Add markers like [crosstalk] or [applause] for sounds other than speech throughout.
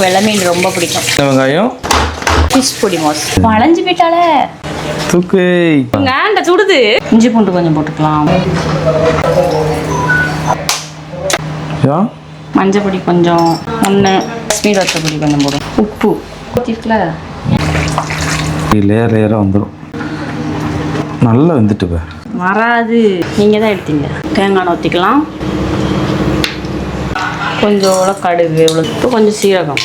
வெள்ளை மீன் ரொம்ப பிடிக்கும். வெங்காயம்? ஃபிஷ் பொடி மோஸ். வளைஞ்சு போயிட்டாலே. தூக்கு. வேண்ட சுடுது. இஞ்சி பூண்டு கொஞ்சம் போட்டுக்கலாம். மஞ்சள் பொடி கொஞ்சம். ஒன்று காஷ்மீர் வத்த பொடி கொஞ்சம் போடும் உப்பு. ஊற்றிருக்கல லேயர் லேயராக வந்துடும் நல்லா வெந்துட்டு வராது. நீங்கள் தான் எடுத்தீங்க. தேங்காய் ஊற்றிக்கலாம் கொஞ்சோட கடுகு இவ்வளோ கொஞ்சம் சீரகம்.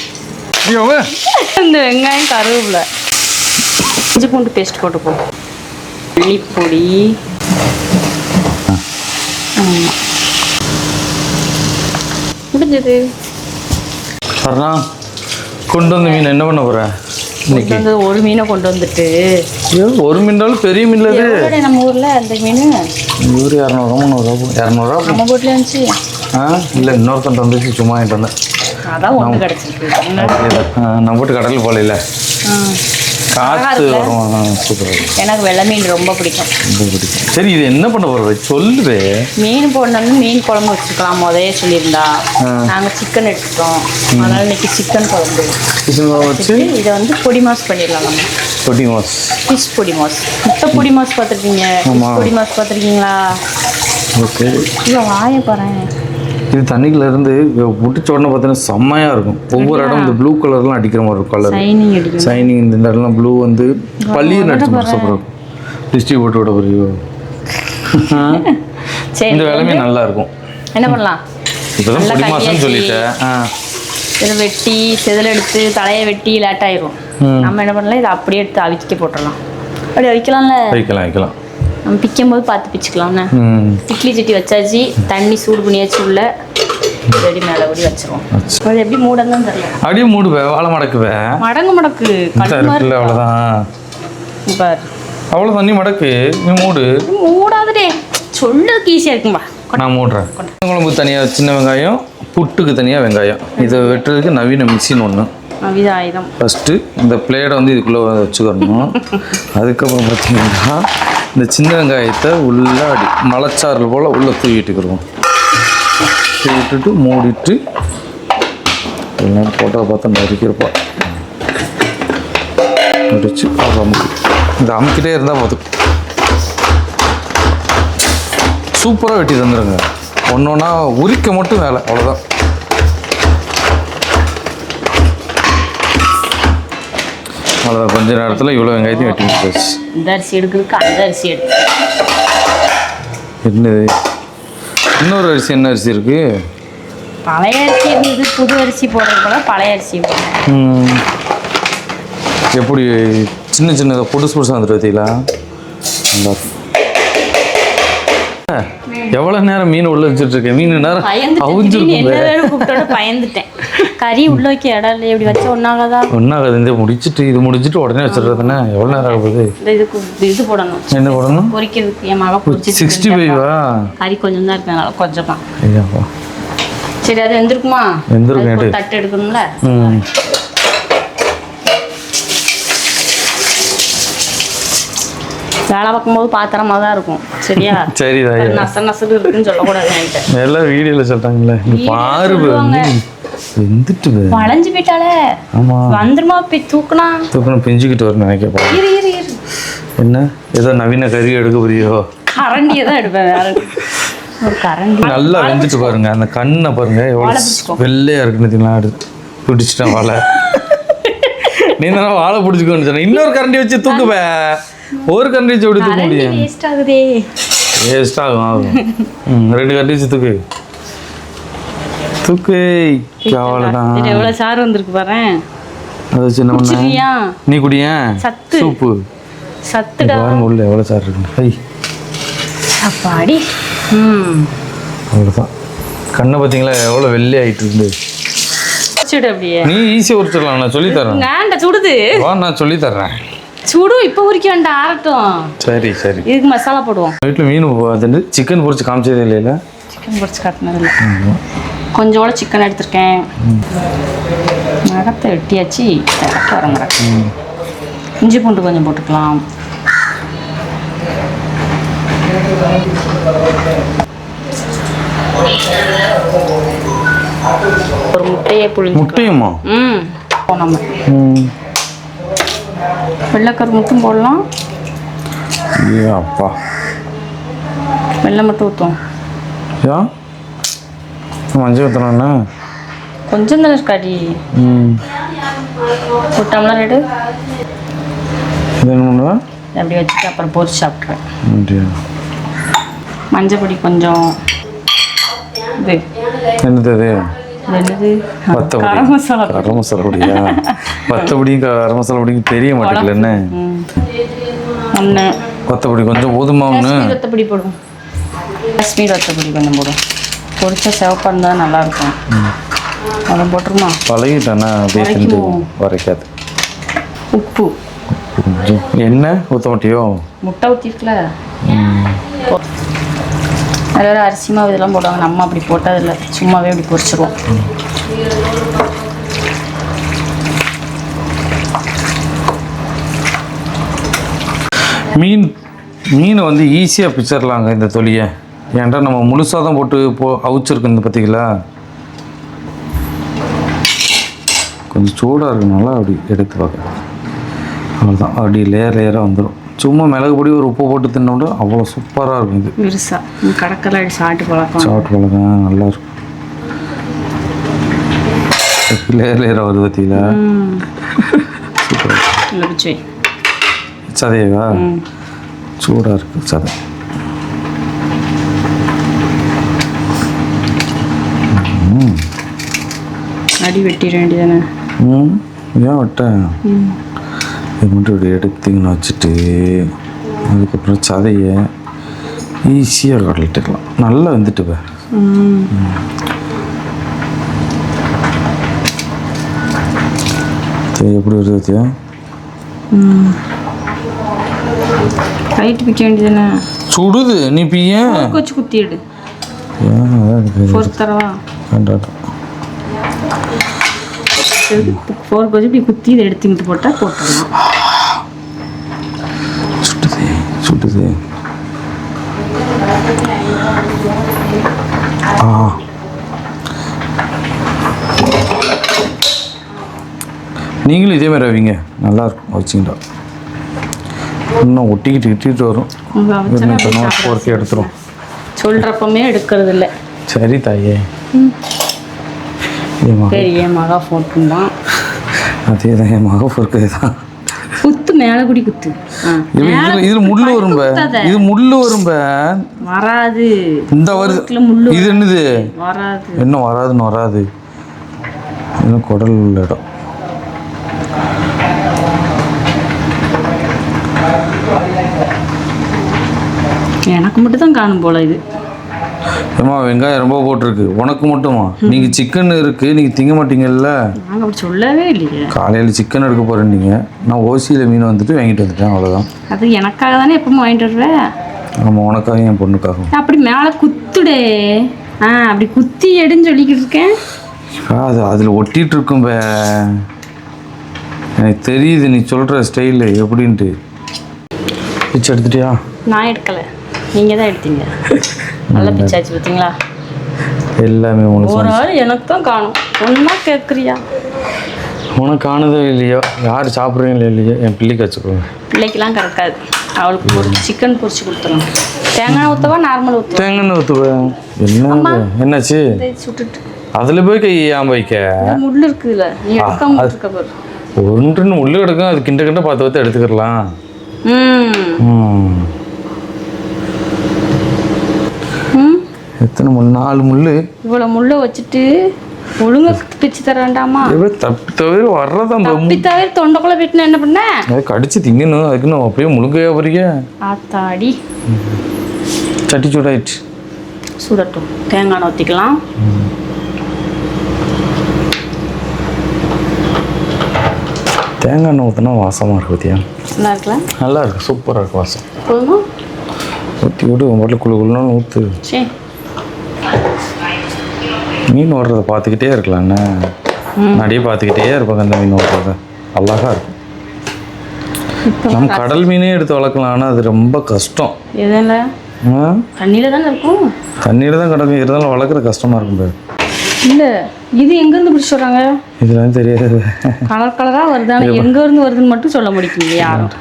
இந்த வெங்காயம் கருவேப்பிலை. இஞ்சி பூண்டு பேஸ்ட் போட்டுப்போம் ஆமா. முடிஞ்சது. வர்றா கொண்டு வந்த மீன் என்ன பண்ண போற இன்னைக்கு? வந்து ஒரு மீனை கொண்டு வந்துட்டு. ஒரு மீனாலும் பெரிய இது. எவ்வளோடா நம்ம ஊரில் அந்த மீன்? நூறு இரநூறுவா முந்நூறுவா இரநூறுவா நம்ம வீட்டில் இருந்துச்சு ஆ? இல்லை இன்னொருத்தன் வந்துச்சு சும்மா வாங்கிட்டு வந்தேன் அதான் ஒன்று கிடச்சிருக்கு. ஆ, நான் போட்டு கடல் போகல காற்று வரும். சூப்பர் எனக்கு வெள்ளை மீன் ரொம்ப பிடிக்கும். ரொம்ப பிடிக்கும். சரி இது என்ன பண்ண போற சொல்லுவே மீன் போடணும்னு மீன் குழம்பு வச்சுக்கலாம் முதலே சொல்லியிருந்தா. நாங்கள் சிக்கன் எடுத்துட்டோம். அதனால இன்னைக்கு சிக்கன் குழம்பு. சிக்கன் வச்சு? இதை வந்து பொடி மாஸ் பண்ணிடலாம் நம்ம. பொடி மாஸ். ஃபிஷ் பொடி மாஸ். இப்போ பொடி மாஸ் பார்த்துருக்கீங்க. பொடி மாஸ் பார்த்துருக்கீங்களா? ஓகே. இல்லை வாய பாறேன். இது தண்ணிக்குள்ள இருந்து முட்டிச்ச உடனே பார்த்தீங்கன்னா செம்மையா இருக்கும். ஒவ்வொரு இடம் இந்த ப்ளூ கலர்லாம் அடிக்கிற மாதிரி இருக்கும் கலர் சைனிங் இந்த இடம்லாம் ப்ளூ வந்து பள்ளியில் நடிச்ச மாதிரி சூப்பராக இருக்கும். டிஸ்ட்ரிபியூட் விட புரியோ சரி இந்த வேலைமே நல்லா இருக்கும். என்ன பண்ணலாம்? இப்போதான் பொடி மாசம்னு. சொல்லிட்டேன். இதை வெட்டி செதில் எடுத்து தலையை வெட்டி லேட் ஆயிரும். நம்ம என்ன பண்ணலாம்? இதை அப்படியே எடுத்து அவிக்க போட்டுடலாம். அப்படி அவிக்கலாம்ல? வைக்கலாம் வைக்கலாம் நம்ம பிக்கும் போது பார்த்து பிச்சுக்கலாம்ண்ணே இட்லி சட்டி வச்சாச்சு தண்ணி சூடு பண்ணியாச்சு உள்ள. ரெடி மேலே அப்படி வச்சிருவோம். அது எப்படி மூடன்னு தெரியல. அப்படியே மூடுவேன் வாழை மடக்குவே. மடங்கு மடக்கு இருக்குல்ல அவ்வளோதான் பாரு. அவ்வளோ தண்ணி மடக்கு நீ மூடு. மூடாதடே. சொல்லதுக்கு ஈஸியாக இருக்கும்பா. நான் மூடுறேன். குழம்புக்கு தனியாக சின்ன வெங்காயம் புட்டுக்கு தனியாக வெங்காயம். இதை வெட்டுறதுக்கு நவீன மிஷின் ஒன்று அவிதாயுதம். ஃபஸ்ட்டு இந்த பிளேடை வந்து இதுக்குள்ளே வச்சுக்கணும். அதுக்கப்புறம் பார்த்தீங்கன்னா இந்த சின்ன வெங்காயத்தை உள்ளே அடி மலைச்சாறு போல் உள்ளே தூவிட்டுக்கிறோம். தூவிட்டுட்டு மூடிட்டு எல்லாம் போட்டோ பார்த்தா நறுக்கிருப்பா. முடிச்சு அது அமுக்கு. இந்த அமுக்கிட்டே இருந்தால் பார்த்து சூப்பராக வெட்டி தந்துடுங்க ஒன்று ஒன்றா உரிக்க மட்டும் வேலை அவ்வளோதான் அவ்வளோதான் கொஞ்ச நேரத்தில் இவ்வளோ வெங்காயத்தையும் வெட்டி முடிச்சாச்சு இந்த அரிசி எடுக்கிறதுக்கு அந்த அரிசி எடுத்து. என்னது? இன்னொரு அரிசி என்ன அரிசி இருக்கு? பழைய அரிசி இருந்தது புது அரிசி போடுறது போல பழைய அரிசி. எப்படி சின்ன சின்னதாக புதுசு புதுசாக வந்துட்டு பார்த்தீங்களா. எவ்வளோ நேரம் மீன் உள்ள வச்சுட்டு இருக்கேன் மீன் நேரம் பயந்துட்டேன். கறி உள்ள வைக்க இடம் இல்லை இப்படி வச்சா ஒன்னாகதா ஒன்றாகாது இந்த முடிச்சிட்டு இது முடிச்சிட்டு உடனே வச்சிடுறதுன்னா எவ்வளோ நேரம் ஆக போகுது? இந்த இதுக்கு இது- இது போடணும். என்ன போடணும்? பொரிக்கிறதுக்கு என் மக பொரிச்சு சிக்ஸ்டி ஃபைவா கறி கொஞ்சம் தான் இருக்கு அதனால கொஞ்சம். தான் சரி அது ஒரு எடு. தட்டு எடுக்கணும்ல? வேலை பார்க்கும்போது பாத்திரமா தான் இருக்கும். சரியா? சரி நச நசடு இருக்குன்னு சொல்லக்கூடாது என்கிட்ட. எல்லாம் நீ Video பாரு. வெந்துட்டு. வளைஞ்சு போயிட்டாலே ஆமா. வந்துருமா போய் தூக்குனா? தூக்கணும் பிஞ்சுக்கிட்டு வரணும் நினைக்கப்பா இரு இரு இரு. என்ன? ஏதோ நவீன கறி எடுக்க புரியோ கரண்டியை தான் எடுப்பேன் வேற. நல்லா வெந்துட்டு பாருங்க. அந்த கண்ணை பாருங்க. எவ்வளோ. வெள்ளையா இருக்குன்னு பார்த்தீங்களா எடுத்து பிடிச்சிட்டேன் வாழை. [laughs] நீ தானே வாழை பிடிச்சிக்கோன்னு சொன்ன? இன்னொரு கரண்டி வச்சு தூக்குவே ஒரு வச்சு எப்படி தூக்க முடியும் வேஸ்ட் ஆகுதே. வேஸ்ட் ஆகும் ஆகும். ரெண்டு வச்சு தூக்கு. தூக்கு அவ்வளோதான் எவ்வளவு சாறு வந்திருக்கு பாரு. அதை வச்சு என்ன பண்ண? நீ குடியேன் சத்து. சூப்பு. சத்துடா. பாருங்க உள்ள எவ்வளோ சார் இருக்கு. ஐ. அப்பாடி. ம். அவ்வளோதான் கண்ணை பார்த்தீங்களா எவ்வளோ வெள்ளை ஆயிட்டு இருந்து வச்சுடு அப்படியே. நீ ஈஸியாக உரிச்சிடலாம் நான் சொல்லி தரேன் சுடுது? வா நான் சொல்லி தர்றேன். சுடு இப்போ உரிக்க வேண்டாம் ஆறட்டும் சரி சரி இதுக்கு மசாலா போடுவோம் வீட்டில் மீன் அது சிக்கன் பொரிச்சு காமிச்சதே இல்லைல்ல சிக்கன் பொரிச்சு காட்டினது இல்லை கொஞ்சோட சிக்கன் எடுத்திருக்கேன் நகத்தை வெட்டியாச்சு வரங்குறேன் இஞ்சி பூண்டு கொஞ்சம் போட்டுக்கலாம் ஒரு முட்டை முட்டையே புழிஞ்சு முட்டையுமா ம் நம்ம ம் வெள்ளைக்கரு மட்டும் போடலாம் அப்பா. வெள்ளை மட்டும் ஊற்றுவோம் ஏன் மஞ்சள் ஊற்றணுண்ணா கொஞ்சம் தானே இருக்காடி ம். ஒரு டம்ளர் எடு என்ன பண்ணுவேன் அப்படி வச்சுட்டு அப்புறம் பொரிச்சு சாப்பிட்ருவேன் அப்படியா? மஞ்சள் பொடி கொஞ்சம் இது. என்னது என்னது? கரம் மசாலா. கரம் மசாலா பொடியா? வத்தப்பொடியும் கரம் மசாலா பொடியும் தெரிய மாட்டேங்கல என்ன வத்தப்பொடி கொஞ்சம் போதுமா ஒன்று காஷ்மீர் வத்தப்பொடி போடுவோம். காஷ்மீர் வத்தப்பொடி கொஞ்சம் போடும் பொரிச்சா சிவப்பாக இருந்தால் நல்லாயிருக்கும். அதை போட்டுருமா? பழகிட்டானா? அப்படியே வரைக்கும். வரைக்காது உப்பு. எண்ணெய் ஊற்ற மாட்டியோ? முட்டை ஊற்றிருக்கல அதில் வேறு அரிசி மாவு இதெல்லாம் போடுவாங்க. நம்ம அப்படி போட்டதில்லை. சும்மாவே அப்படி பொரிச்சிருவோம். மீன் மீனை வந்து ஈஸியாக பிச்சிடலாங்க இந்த தொலியை. ஏன்டா நம்ம முழுசாக தான் போட்டு போ அவிச்சிருக்கோம் இந்த பார்த்தீங்களா கொஞ்சம் சூடாக இருக்கனால அப்படி எடுத்து பார்க்க அவ்வளோதான் அப்படி லேயர் லேயராக வந்துடும் சும்மா மிளகு பொடி ஒரு உப்பு போட்டு தின்னோட அவ்வளோ சூப்பராக இருக்கும் இது. கடற்கரை அப்படி சாப்பிட்டு பழக்கம். சாப்பிட்டு பழக்கம். நல்லா இருக்கும். [laughs] லேயர் லேயராக வருது பார்த்தீங்களா சூப்பராக சதையவா? சூடாக இருக்குது சதை. அடி வெட்டிட வேண்டியதானே? ம். ஏன் விட்டேன் இது மட்டும் இப்படி எடுத்தீங்கன்னு வச்சுட்டு அதுக்கப்புறம் சதையை ஈஸியாக கடலிட்டுக்கலாம் நல்லா வந்துட்டு பே எப்படி வருது கைட்டு பிக்க வேண்டியதானே சுடுது நீ ஏன் வச்சு குத்திடு. ஃபோர்க் தரவா? வேண்டாம். ஃபோர்க் வச்சு இப்படி குத்தி இதை எடுத்துக்கிட்டு போட்டால் போட்டுடலாம். சுட்டுது சுட்டுது. ஆ. நீங்களும் இதே மாதிரி வைங்க நல்லாயிருக்கும் வச்சிங்கடா இன்னும் ஒட்டிக்கிட்டு இட்டிட்டு வரும். நாள் பொறுக்கி எடுத்துரும் சொல்கிறப்பமே எடுக்கிறது இல்லை சரி தாயே. என் மகா ஃபோன் தான் அதே தான் என் மக பொறுக்கே தான் குத்து மேலே குடி குத்து. இது முள்ளு வரும் பே இது முள்ளு வரும் பே வராது. இந்த வருது இதுல முள்ளு இது என்னது? வராது. இன்னும் வராதுன்னு வராது. இன்னும் குடல் இடம். எனக்கு மட்டும் தான் காணும் போல இது. ஏம்மா வெங்காயம் ரொம்ப போட்டிருக்கு. உனக்கு மட்டுமா? நீங்கள் சிக்கன் இருக்குது நீங்கள் திங்க மாட்டீங்கல்ல? நாங்கள் அப்படி சொல்லவே இல்லையே. காலையில் சிக்கன் எடுக்க போகிறேன்னீங்க நான் ஓசியில் மீன் வந்துட்டு வாங்கிட்டு வந்துட்டேன் அவ்வளோதான் அது எனக்காக தானே எப்பவும் வாங்கிட்டு வருவேன் நம்ம உனக்காகவும் என் பொண்ணுக்காகவும் அப்படி மேலே குத்துடே. ஆ அப்படி குத்தி எடுன்னு சொல்லிக்கிட்டு இருக்கேன். அது அதில் ஒட்டிகிட்டு இருக்கும் பே. எனக்கு தெரியுது நீ சொல்கிற ஸ்டைலு எப்படின்ட்டு. பிச்சை எடுத்துட்டியா? நான் எடுக்கலை. நீங்கள் தான் எடுத்தீங்க. நல்ல பிச்சாச்சு பார்த்தீங்களா எல்லாமே உனக்கு ஒரு ஆள் எனக்கு தான் காணும். ஒன்றா கேட்குறியா உனக்கு ஆனதோ இல்லையோ? யார் சாப்பிட்றீங்களோ இல்லையோ? என் பிள்ளைக்கு வச்சுக்கோங்க. பிள்ளைக்கெல்லாம் கறக்காது. அவளுக்கு ஒரு சிக்கன் பொரிச்சு கொடுத்துரும் தேங்காய் ஊற்றவா நார்மல் ஊற்றுவா தேங்கன்னு ஊற்றுவேன் என்ன? என்னாச்சு? சுட்டுட்டு. அதில் போய் கை ஏன் வைக்க? முள் இருக்குதுல்ல நீ எடுக்காம இருக்க பாரு. ஒன்றுன்னு உள்ளே கிடக்கும் அது கிண்ட கிண்ட பார்த்து பார்த்து எடுத்துக்கிடலாம் ம் ம். ம் எத்தனை முள்? நாலு முள் இவ்வளோ முள்ளை வச்சுட்டு ஒழுங்கா பிச்சு தர வேண்டாமா தப்பி தவிர வர்றதான் தப்பி தவிர தொண்டைக்குள்ள வெட்டினா என்ன பண்ண? அதை கடிச்சு திங்கணும் அதுக்கு நான் அப்படியே முழுங்கையா போறீங்க ஆத்தாடி. சட்டி சூடாயிடுச்சு. சுடட்டும். தேங்காய் ஊற்றிக்கலாம் தேங்காய் எண்ணெய் ஊற்றினா வாசமாக இருக்கு பார்த்தியா நல்லா இருக்கலாம் நல்லா இருக்கு. சூப்பராக இருக்கு வாசம். போதுமா? ஊற்றி விட்டு உன் பாட்டில் குழு குழுன்னு ஊற்று சரி மீன் ஓடுறத பார்த்துக்கிட்டே இருக்கலாண்ணே நடியே பார்த்துக்கிட்டே இருப்பாங்க அந்த மீன் ஓடுறத. அழகா இருக்கும். நம்ம கடல் மீனே எடுத்து வளர்க்கலாம் ஆனால் அது ரொம்ப கஷ்டம்? தண்ணியில் தானே இருக்கும்? தண்ணியில் தான் கிடக்கும். இருந்தாலும் வளர்க்குறது கஷ்டமாக இருக்கும் பாரு. இல்லை இது எங்கேருந்து பிடிச்சி சொல்கிறாங்க இதெல்லாம் தெரியாது. கலர் கலராக வருது. ஆனால் எங்கேருந்து வருதுன்னு மட்டும் சொல்ல முடியும் யாரும்.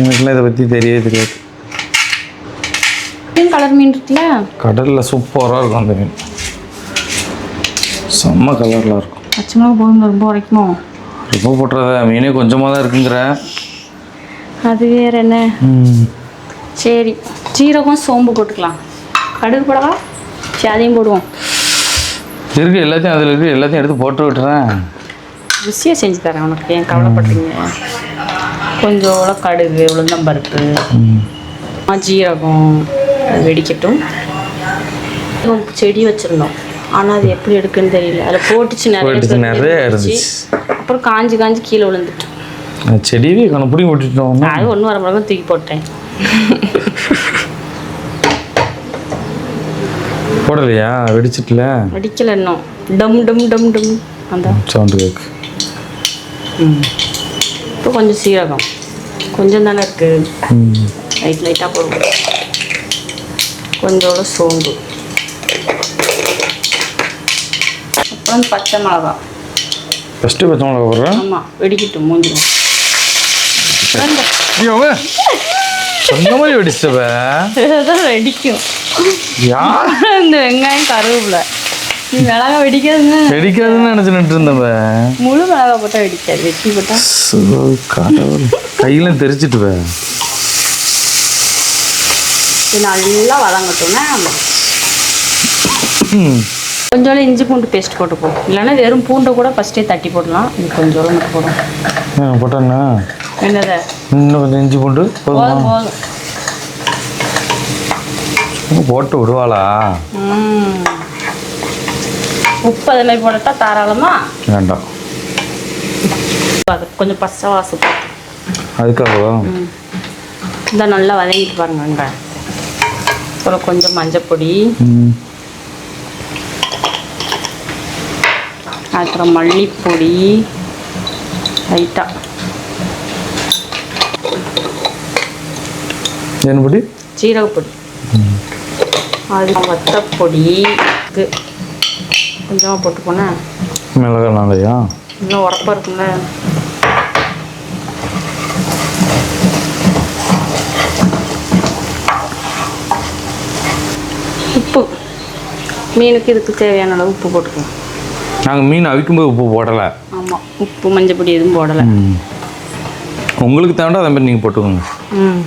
எனக்குலாம் இதை பற்றி தெரியவே தெரியாது. கலர் மீன் இருக்குல்ல? கடலில் சூப்பராக இருக்கும் அந்த மீன். செம்ம கலரில் இருக்கும். பச்சை மிளகா போதும் ரொம்ப உரைக்குமோ ரொம்ப போட்டுறத மீனே கொஞ்சமாக தான் இருக்குங்கிற. அது வேற என்ன? சரி சீரகம் சோம்பு போட்டுக்கலாம். கடுகு போடவா? சரி அதையும் போடுவோம். இருக்கு எல்லாத்தையும் அதில் இருக்கு எல்லாத்தையும் எடுத்து போட்டு விட்டுறேன். ருசியாக செஞ்சு தரேன் உனக்கு ஏன் கவலைப்படுறீங்க கொஞ்சோட கடுகு உளுந்தம்பருப்பு ஜீரகம் அது வெடிக்கட்டும். செடி வச்சுருந்தோம். ஆனால் அது எப்படி எடுக்குன்னு தெரியல. அதில் போட்டுச்சு நிறைய நிறைய இருந்துச்சு. அப்புறம் காஞ்சி காஞ்சி கீழே விழுந்துட்டு. செடியே கணக்கு பிடிங்கி விட்டுட்டோம் அது ஒன்று வர மிளகா தூக்கி போட்டேன். போடலையா? வெடிச்சிட்டுல? வெடிக்கல இன்னும். டம் டம் டம் டம். அந்த சவுண்டு கேக்கு. இப்போ கொஞ்சம் சீரகம். கொஞ்சம் தானே இருக்குது லைட் லைட்டாக போடுவோம். கொஞ்சோட சோம்பு. அப்புறம் பச்சை மிளகா. ஃபஸ்ட்டு பச்சை மிளகா போடுறேன். ஆமாம் வெடிக்கட்டும் மூஞ்சிடும் ஐயோ சொன்ன மாதிரி வெடிச்சவ. தான் வெடிக்கும். யார்? இந்த வெங்காயம் கருவேப்பிலை. நீ மிளகா வெடிக்காதுன்னு. வெடிக்காதுன்னு நினச்சிட்டு இருந்தவ முழு மிளகா போட்டால் வெடிக்காது. வெட்டி போட்டால் கடவுள். கையெல்லாம் தெரிச்சிட்டுவ இது நல்லா வதங்கட்டோன்னா ம் கொஞ்சோட இஞ்சி பூண்டு பேஸ்ட் போட்டுப்போம். இல்லைன்னா வெறும் பூண்டை கூட ஃபஸ்ட்டே தட்டி போடலாம். இது கொஞ்சோட மட்டும் போடும் போட்டேன்னா என்னதை? இன்னும் கொஞ்சம் இஞ்சி பூண்டு போதுமா? போட்டு விடுவாளா. உப்பு அதே மாதிரி போடட்டா தாராளமா? வேண்டாம். அது கொஞ்சம் பச்சை வாசம் போட்டு. அதுக்காகவா? இந்த நல்லா வதங்கிட்டு பாருங்க அப்புறம் கொஞ்சம் மஞ்சப்பொடி. அப்புறம் மல்லிப்பொடி. லைட்டாக என்ன பொடி ஜீரகப்பொடி. அது வத்தப்பொடி. இது. கொஞ்சமாக போட்டு போனேன் மிளகா நாளையா இன்னும் உரப்பாக இருக்கும்ல. உப்பு. மீனுக்கு இதுக்கு தேவையான அளவு உப்பு போட்டுக்கலாம் நாங்கள் மீன் அவிக்கும்போது உப்பு போடலை. ஆமாம் உப்பு மஞ்சப்பொடி எதுவும் போடலை. உங்களுக்கு தேவைண்டா அதே மாதிரி நீங்கள் போட்டுக்கோங்க. ம்.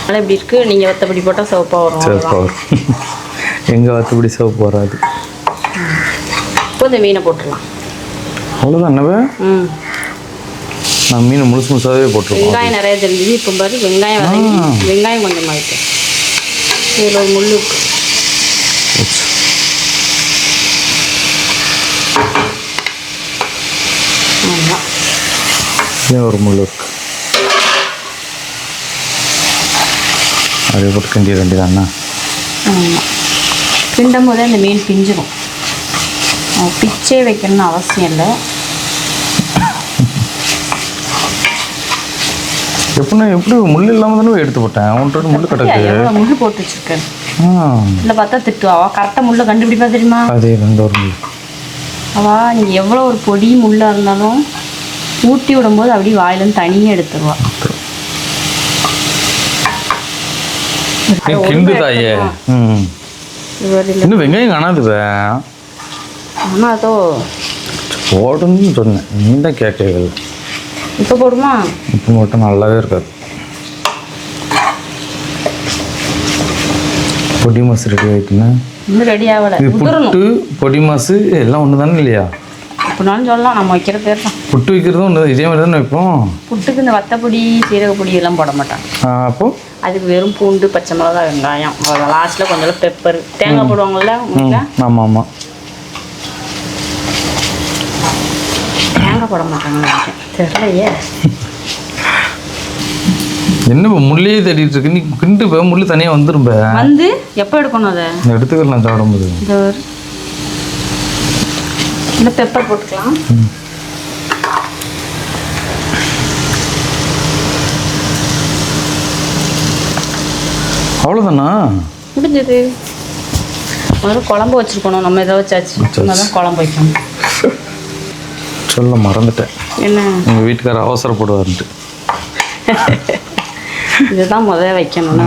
அதனால் எப்படி இருக்குது நீங்கள் வத்தப்படி போட்டால் சிவப்பாக வரும் சிவப்பு அவ்வளவுதான். எங்கள் வத்தப்படி சிவப்பு வராது. இப்போ இந்த மீனை போட்டுடலாம். அவ்வளோதான் என்னவே? ம். நான் மீனை முழுசு முழுசாகவே போட்டுருவோம். வெங்காயம் நிறைய தெரிஞ்சுது இப்போ பாரு வெங்காயம். வெங்காயம் கொஞ்சமாக இருக்கு. இதில் ஒரு முள் இருக்கு ஆமாம் ஒரு முள் இருக்கு அதே போட்டு கிண்டிய வேண்டியதாண்ணா கிண்டும் போதே அந்த மீன் பிஞ்சிடும் பிச்சே வைக்கணும்னு அவசியம் இல்லை. எப்படின்னா எப்படி முள் இல்லாமல் தானே எடுத்து போட்டேன்? ஒன்றரை முள் கிடக்கு. முள் போட்டு வச்சிருக்கேன். இல்லை பார்த்தா திட்டுவா. கரெக்டாக முள்ளை கண்டுபிடிப்பா தெரியுமா? அதே ரெண்டு ஒரு முள். அவா நீங்கள் எவ்வளோ ஒரு பொடி முள்ளாக இருந்தாலும் ஊட்டி விடும்போது அப்படியே வாயிலேருந்து தனியாக எடுத்துருவா. கிண்டு தாயே இன்னும் வெங்காயம் காணாதுவே ஆமாம் அதோ போடுன்னு சொன்னேன். நீ தான் கேட்கல இப்போ போடுமா? இப்போ மட்டும் நல்லாவே இருக்காது. பொடி மாசு ரெடி ஆகிட்டுனா இன்னும் ரெடி ஆகலை. புட்டு பொடி மாசு எல்லாம் ஒன்று தானே இல்லையா? அப்படின்னாலும் சொல்லலாம் நம்ம வைக்கிற பேர் தான். புட்டு வைக்கிறதும் ஒன்று இதே மாதிரி தானே வைப்போம்? புட்டுக்கு இந்த வத்தப்பொடி சீரகப்பொடி இதெல்லாம் போட மாட்டாங்க ஆ, அப்போ? அதுக்கு வெறும் பூண்டு பச்சை மிளகா வெங்காயம். லாஸ்ட்டில் கொஞ்சம் பெப்பர் தேங்காய் போடுவாங்கல்ல ஆமாம் ஆமாம் தேங்காய் போட மாட்டாங்க தெரியலையே. என்ன முள்ளையே தேடிட்டு இருக்கு? நீ கிண்டு போ முள்ளு தனியாக வந்துடும் பே வந்து? எப்போ எடுக்கணும் அதை? எடுத்துக்கலாம் சாப்பிடும்போது. இந்த பெப்பர் போட்டுக்கலாம். அவ்வளோதானா முடிஞ்சது. முதல்ல குழம்பு வச்சுருக்கணும். நம்ம இதை வச்சாச்சு. தான் குழம்பு வைக்கணும். சொல்ல மறந்துட்டேன். என்ன? எங்கள் வீட்டுக்காரர் அவசரப்படுவார்ன்ட்டு. [laughs] இதுதான் முதல்ல வைக்கணும்னா.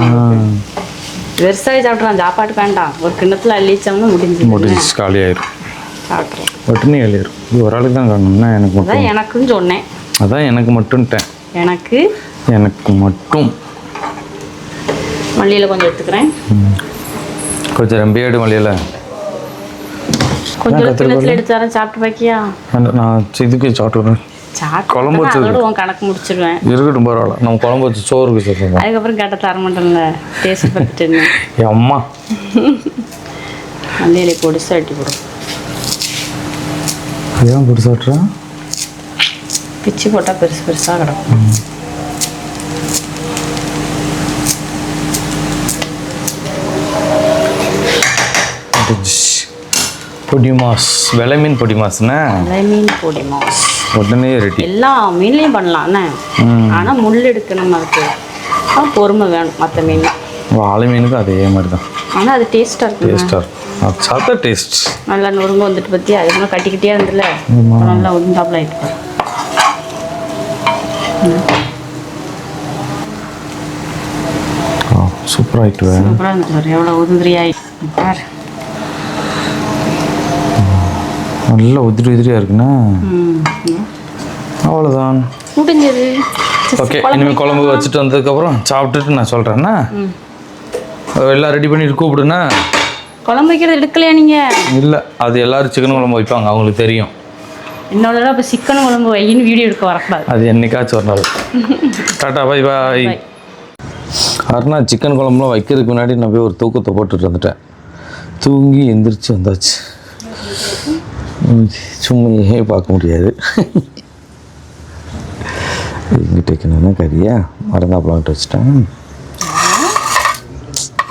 பெருசாகவே சாப்பிட்றோம் சாப்பாட்டு வேண்டாம். ஒரு கிண்ணத்தில் அள்ளிச்சோம்னா முடிஞ்சு முடிச்சு காலி ஆயிரும் சாப்பிட்றோம் பட்டுனி ஆயிரும் இது ஒரு ஆளுக்கு தான் காணும்னா எனக்கு மட்டும். எனக்குன்னு சொன்னேன். அதான் எனக்கு மட்டும்ட்டேன். எனக்கு? எனக்கு மட்டும். மல்லியில் கொஞ்சம் எடுத்துக்கிறேன். கொஞ்சம் ரெம்பியாடு மலையில் கொஞ்சம் கிண்ணத்தில் எடுத்து தரேன். சாப்பிட்டு பாக்கியா? நான் இதுக்கு சாப்பிட்டுறேன் குழம்பு அதோட உன் கணக்கு முடிச்சிடுவேன் இருக்கட்டும் பரவாயில்ல. நம்ம குழம்பு வச்சு சோறுக்கு சொல்கிறோம் அதுக்கப்புறம் கேட்ட தர மாட்டேன்ல. [laughs] டேஸ்ட் பார்த்துட்டு என் அம்மா. மல்லியில போடும் அதான் பிடிச்சி சாப்பிட்றேன் பிச்சு போட்டால் பெருசு பெருசாக கிடக்கும். பொடி மாஸ். விலை மீன் பொடி மாஸ்ண்ணே மீன் பொடி மாஸ். உடனே ரெடி. எல்லா மீன்லையும் பண்ணலாம் என்ன? ஆனால் முள் எடுக்கணும் அதுக்கு. பொறுமை வேணும் மற்ற மீன் வாழை மீனுக்கும் அதே மாதிரி தான் ஆனால் அது டேஸ்ட்டாக இருக்கும் டேஸ்டாக இருக்கும். சாப்பிட்டா டேஸ்ட் நல்லா நொறுங்க வந்துட்டு பற்றி அதுக்கு கட்டிக்கிட்டே இருந்துல. நல்லா உந்தாப்புல ஆயிட்டு சூப்பர் ஆகிட்டு சூப்பராக இருந்துச்சு பாரு. எவ்வளோ உதிரி ஆயிட்டு பாரு. நல்லா உதிரி உதிரியாக இருக்குண்ணா. அவ்வளோதான் முடிஞ்சது. ஓகே இனிமேல் குழம்பு வச்சுட்டு வந்ததுக்கப்புறம் சாப்பிட்டுட்டு நான் சொல்கிறேன்னா எல்லாம் ரெடி பண்ணிட்டு கூப்பிடுண்ணா. குழம்பு வைக்கிறது எடுக்கலையா நீங்கள் இல்லை அது எல்லாரும் சிக்கன் குழம்பு வைப்பாங்க அவங்களுக்கு தெரியும். என்னோட இப்போ சிக்கன் குழம்பு வையின்னு வீடியோ எடுக்க வரக்கூடாது. அது என்னைக்காச்சும் ஒரு நாள். Tata bye bye. Aruna chicken குழம்புலாம் வைக்கிறதுக்கு முன்னாடி நான் போய் ஒரு தூக்கத்தை போட்டுட்டு வந்துட்டேன். தூங்கி எந்திரிச்சு வந்தாச்சு. சும்மையே பார்க்க முடியாது? எங்கிட்ட வைக்கணும்னா கறியா மறந்தாப்பலான்ட்டு வச்சுட்டேன்.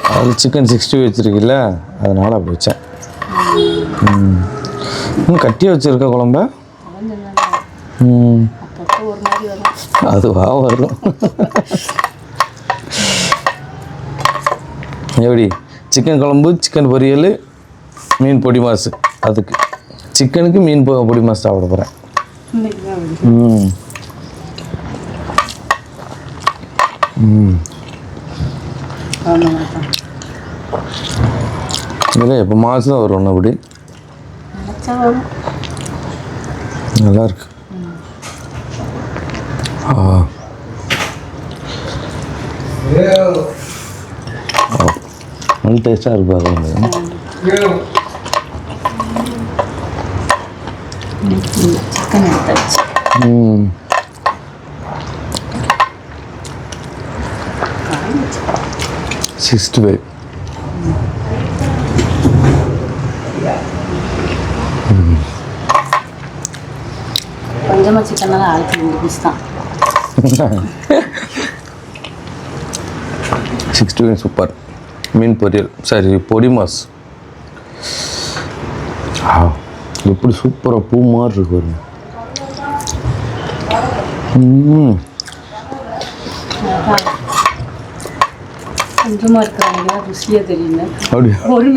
அது சிக்கன் சிக்ஸ்டி வச்சுருக்கில்ல அதனால் அப்படி வச்சேன். ம். இன்னும் கட்டியாக வச்சுருக்க குழம்ப? ம். அதுவா வரும். எப்படி? சிக்கன் குழம்பு சிக்கன் பொரியல் மீன் பொடி மாசு. அதுக்கு. சிக்கனுக்கு மீன் பொ- பொடி மாசு சாப்பிட போகிறேன் ம். ம். இல்லை எப்போ மாதம் தான் வரும் அப்படி நல்லா இருக்கு ஆ. நல்ல டேஸ்ட்டாக இருக்கு எடுத்தாச்சு. ம். சிக்ஸ்டி ஃபைவ் கொஞ்சமாக சிக்கனால ஆளுக்கு ரெண்டு பீஸ் தான். Sixty five super. மீன் பொரியல். சரி பொடி மாஸ். ஆ எப்படி சூப்பராக பூ மாதிரி இருக்கு பாருங்க. ம் கொஞ்சமாக இருக்கிறவங்க ருசியாக தெரியல அப்படியா? ஒரு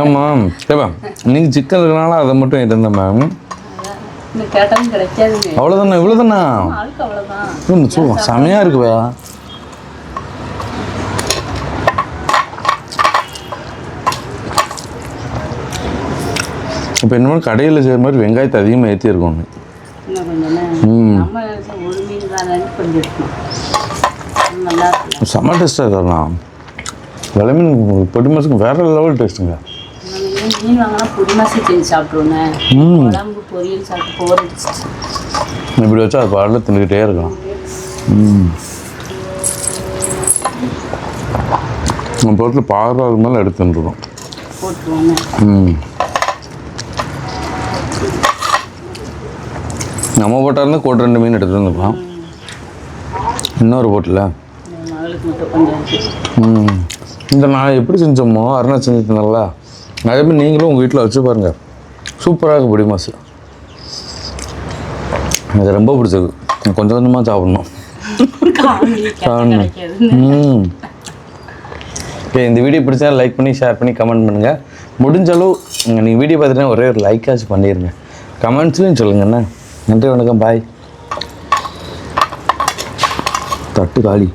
ஆமாம் ஏப்பா நீங்கள் சிக்கன் இருக்கனால அதை மட்டும் இருந்தேன் மேம் ம் சூ செமையாக இருக்குவா. இப்போ என்னமோ கடையில் செய்கிற மாதிரி வெங்காயத்தை அதிகமாக ஏற்றி இருக்கணும் இன்னும் கொஞ்சம் ம் நம்ம நினைச்சா ஒரு மீன் தானே கொஞ்சம் இருக்கணும் நல்லா இருக்கும் செம்ம டேஸ்ட்டாக இதெல்லாம். விலை மீன் பொடி மாசுக்கு வேறு லெவல் டேஸ்ட்டுங்க மீன் வாங்கினா பொடி மாசி செஞ்சு சாப்பிட்ருவோண்ணே ம். குழம்பு பொரியல் சாப்பிட்டு போகிறடிச்சு இப்படி வச்சா அது பாடல தின்னுக்கிட்டே இருக்கலாம். நம்ம பொருள் பாடுறது மேலே எடுத்துருக்கோம் போட்டுருவோண்ணே ம். நம்ம போட்டால் இருந்தால் கோட்டு ரெண்டு மீன் எடுத்துகிட்டு வந்துருக்கலாம் இன்னொரு போட்டில் என் மகளுக்கு மட்டும் கொஞ்சம் இருக்கு. ம். இந்த நான் எப்படி செஞ்சோமோ அருணா செஞ்சுருந்தேன்ல அதே மாதிரி நீங்களும் உங்கள் வீட்டில் வச்சு பாருங்கள் சூப்பராக இருக்கு பொடி மாசு எனக்கு ரொம்ப பிடிச்சது கொஞ்சம் கொஞ்சமாக சாப்பிட்ணும். ம். இப்போ இந்த வீடியோ பிடிச்சா லைக் பண்ணி ஷேர் பண்ணி கமெண்ட் பண்ணுங்கள் முடிஞ்ச அளவு நீங்கள் வீடியோ பார்த்துட்டு ஒரே ஒரு லைக்காச்சும் பண்ணிடுங்க கமெண்ட்ஸ்லையும் சொல்லுங்கண்ணா நன்றி வணக்கம் பாய் தட்டு காலி.